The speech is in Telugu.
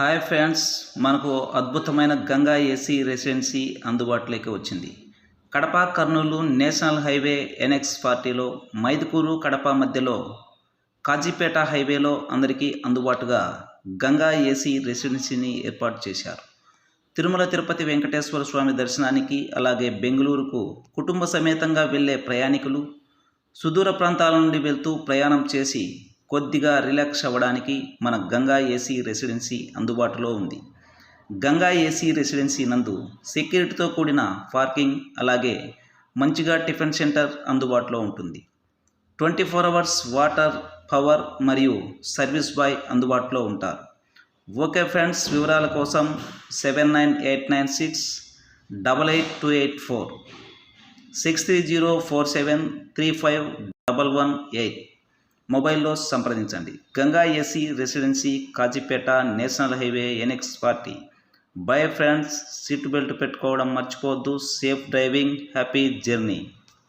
హాయ్ ఫ్రెండ్స్ మనకు అద్భుతమైన గంగా ఏసీ రెసిడెన్సీ అందుబాటులోకి వచ్చింది. Kadapa Kurnool national highway N X పార్టీలో మైదుకూరు కడప మధ్యలో కాజీపేట హైవేలో అందరికీ అందుబాటుగా గంగా ఏసీ రెసిడెన్సీని ఏర్పాటు చేశారు. తిరుమల తిరుపతి వెంకటేశ్వర స్వామి దర్శనానికి అలాగే బెంగళూరుకు కుటుంబ సమేతంగా వెళ్ళే ప్రయాణికులు సుదూర ప్రాంతాల నుండి వెళ్తూ ప్రయాణం చేసి కొద్దిగా రిలాక్స్ అవ్వడానికి మన గంగా ఏసీ రెసిడెన్సీ అందుబాటులో ఉంది. గంగా ఏసీ రెసిడెన్సీ నందు సెక్యూరిటీతో కూడిన పార్కింగ్ అలాగే మంచిగా టిఫిన్ సెంటర్ అందుబాటులో ఉంటుంది. Twenty four hours water power మరియు సర్వీస్ బాయ్ అందుబాటులో ఉంటారు. ఓకే ఫ్రెండ్స్ వివరాల కోసం seven nine eight nine six double eight two eight four six three zero four seven three five double one eight. మొబైల్లో సంప్రదించండి. Ganga AC residency Kazipet national highway N X party bye friends seat belt పెట్టుకోవడం మర్చిపోవద్దు. Safe driving happy journey.